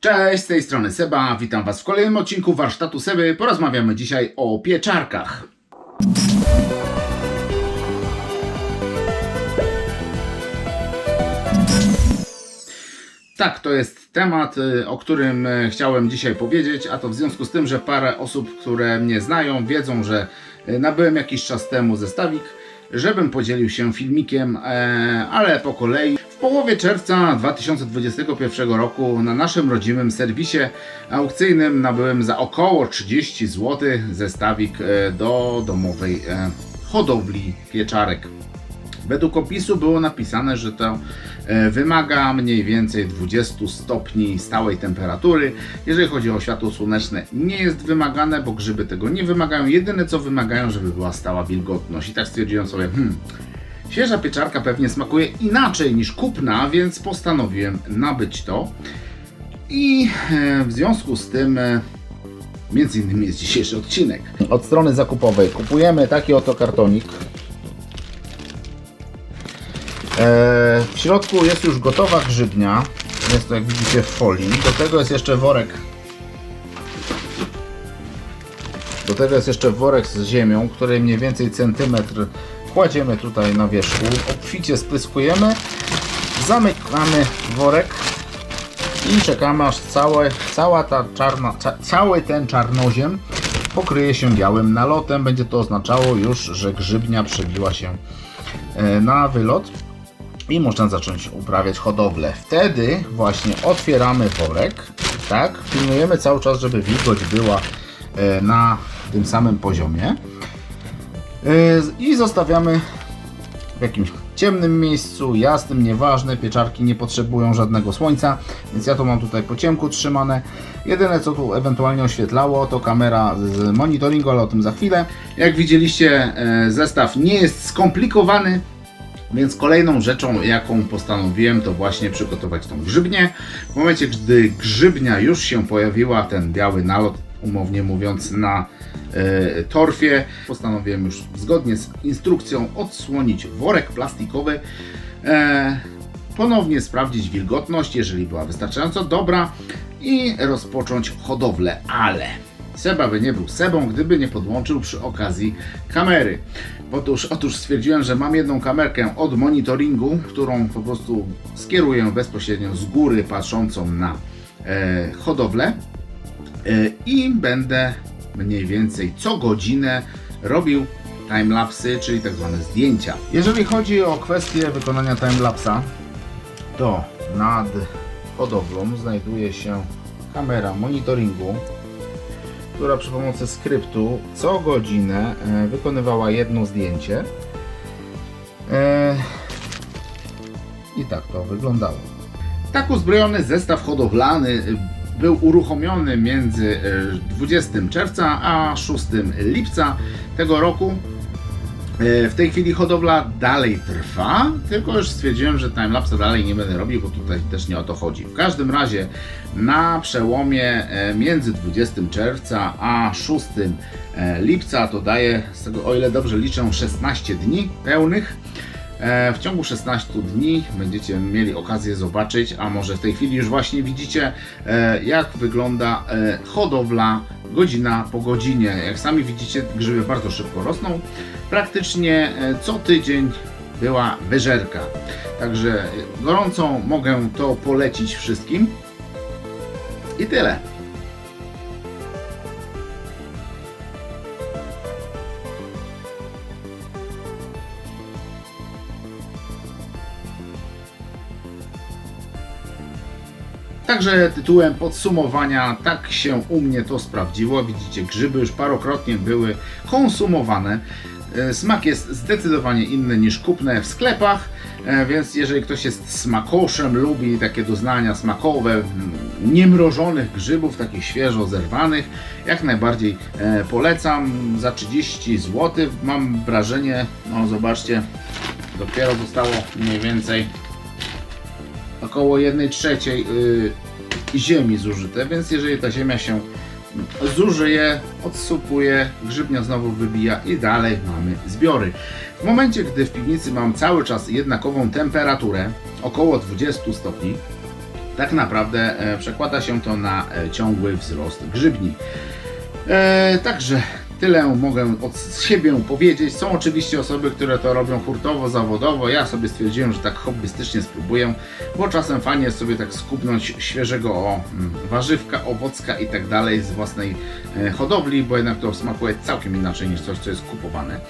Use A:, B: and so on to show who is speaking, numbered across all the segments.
A: Cześć, z tej strony Seba, witam Was w kolejnym odcinku warsztatu Seby. Porozmawiamy dzisiaj o pieczarkach. Tak, to jest temat, y, o którym y, chciałem dzisiaj powiedzieć, a to w związku z tym, że parę osób, które mnie znają, wiedzą, że y, nabyłem jakiś czas temu zestawik, żebym podzielił się filmikiem, e, ale po kolei. Połowie czerwca 2021 roku na naszym rodzimym serwisie aukcyjnym nabyłem za około 30 zł zestawik e, do domowej e, hodowli pieczarek. Według opisu było napisane, że to e, wymaga mniej więcej 20 stopni stałej temperatury. Jeżeli chodzi o światło słoneczne, nie jest wymagane, bo grzyby tego nie wymagają. Jedyne co wymagają, żeby była stała wilgotność. I tak stwierdziłem sobie, hmm, świeża pieczarka pewnie smakuje inaczej niż kupna, więc postanowiłem nabyć to. I e, w związku z tym e, między innymi jest dzisiejszy odcinek. Od strony zakupowej kupujemy taki oto kartonik. E, w środku jest już gotowa grzybnia. Jest to jak widzicie w folii. Do tego jest jeszcze worek. Do tego jest jeszcze worek z ziemią, której mniej więcej centymetr kładziemy tutaj na wierzchu. Obficie spryskujemy. Zamykamy worek i czekamy aż całe, cała ta czarna, ca, cały ten czarnoziem pokryje się białym nalotem. Będzie to oznaczało już, że grzybnia przebiła się e, na wylot i można zacząć uprawiać hodowlę. Wtedy właśnie otwieramy worek, tak, pilnujemy cały czas, żeby wilgoć była e, na tym samym poziomie i zostawiamy w jakimś ciemnym miejscu, jasnym, nieważne, pieczarki nie potrzebują żadnego słońca, więc ja to mam tutaj po ciemku trzymane. Jedyne co tu ewentualnie oświetlało to kamera z monitoringu, ale o tym za chwilę. Jak widzieliście e, zestaw nie jest skomplikowany, więc kolejną rzeczą, jaką postanowiłem, to właśnie przygotować tą grzybnię. W momencie, gdy grzybnia już się pojawiła, ten biały nalot, umownie mówiąc, na e, torfie, postanowiłem już zgodnie z instrukcją odsłonić worek plastikowy. E, ponownie sprawdzić wilgotność, jeżeli była wystarczająco dobra i rozpocząć hodowlę, ale Seba by nie był Sebą, gdyby nie podłączył przy okazji kamery. Otóż, otóż stwierdziłem, że mam jedną kamerkę od monitoringu, którą po prostu skieruję bezpośrednio z góry, patrzącą na e, hodowlę i będę mniej więcej co godzinę robił timelapsy, czyli tak zwane zdjęcia. Jeżeli chodzi o kwestię wykonania timelapsa, to nad hodowlą znajduje się kamera monitoringu, która przy pomocy skryptu co godzinę e, wykonywała jedno zdjęcie. E, I tak to wyglądało. Tak uzbrojony zestaw hodowlany był uruchomiony między e, 20 czerwca a 6 lipca tego roku. E, W tej chwili hodowla dalej trwa, tylko już stwierdziłem, że timelapsa dalej nie będę robił, bo tutaj też nie o to chodzi. W każdym razie na przełomie e, między 20 czerwca a 6 e, lipca to daje, o ile dobrze liczę, 16 dni pełnych. E, W ciągu 16 dni będziecie mieli okazję zobaczyć, a może w tej chwili już właśnie widzicie, e, jak wygląda e, hodowla godzina po godzinie. Jak sami widzicie, grzyby bardzo szybko rosną. Praktycznie co tydzień była wyżerka. Także gorąco mogę to polecić wszystkim. I tyle. Także tytułem podsumowania, tak się u mnie to sprawdziło. Widzicie, grzyby już parokrotnie były konsumowane. E, Smak jest zdecydowanie inny niż kupne w sklepach, e, więc jeżeli ktoś jest smakoszem, lubi takie doznania smakowe, mm, niemrożonych grzybów, takich świeżo zerwanych, jak najbardziej e, polecam. Za 30 zł mam wrażenie, no zobaczcie, dopiero zostało mniej więcej około 1 trzeciej y, ziemi zużyte, więc jeżeli ta ziemia się zużyje, odsupuje, grzybnia znowu wybija i dalej mamy zbiory. W momencie, gdy w piwnicy mam cały czas jednakową temperaturę, około 20 stopni, tak naprawdę e, przekłada się to na e, ciągły wzrost grzybni. E, także tyle mogę od siebie powiedzieć. Są oczywiście osoby, które to robią hurtowo, zawodowo. Ja sobie stwierdziłem, że tak hobbystycznie spróbuję, bo czasem fajnie jest sobie tak skupnąć świeżego o, mm, warzywka, owocka i tak dalej z własnej e, hodowli, bo jednak to smakuje całkiem inaczej niż coś, co jest kupowane.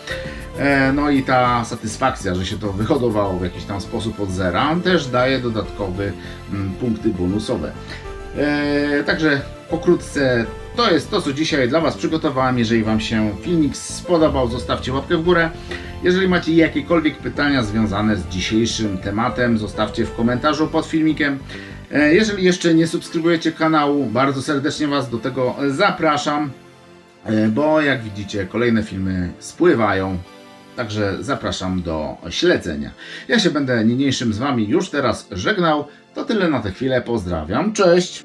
A: E, no i ta satysfakcja, że się to wyhodowało w jakiś tam sposób od zera, też daje dodatkowe mm, punkty bonusowe. E, także pokrótce to jest to, co dzisiaj dla Was przygotowałem. Jeżeli Wam się filmik spodobał, zostawcie łapkę w górę. Jeżeli macie jakiekolwiek pytania związane z dzisiejszym tematem, zostawcie w komentarzu pod filmikiem. E, Jeżeli jeszcze nie subskrybujecie kanału, bardzo serdecznie Was do tego zapraszam, e, bo jak widzicie, kolejne filmy spływają. Także zapraszam do śledzenia. Ja się będę niniejszym z Wami już teraz żegnał. To tyle na tę chwilę. Pozdrawiam. Cześć!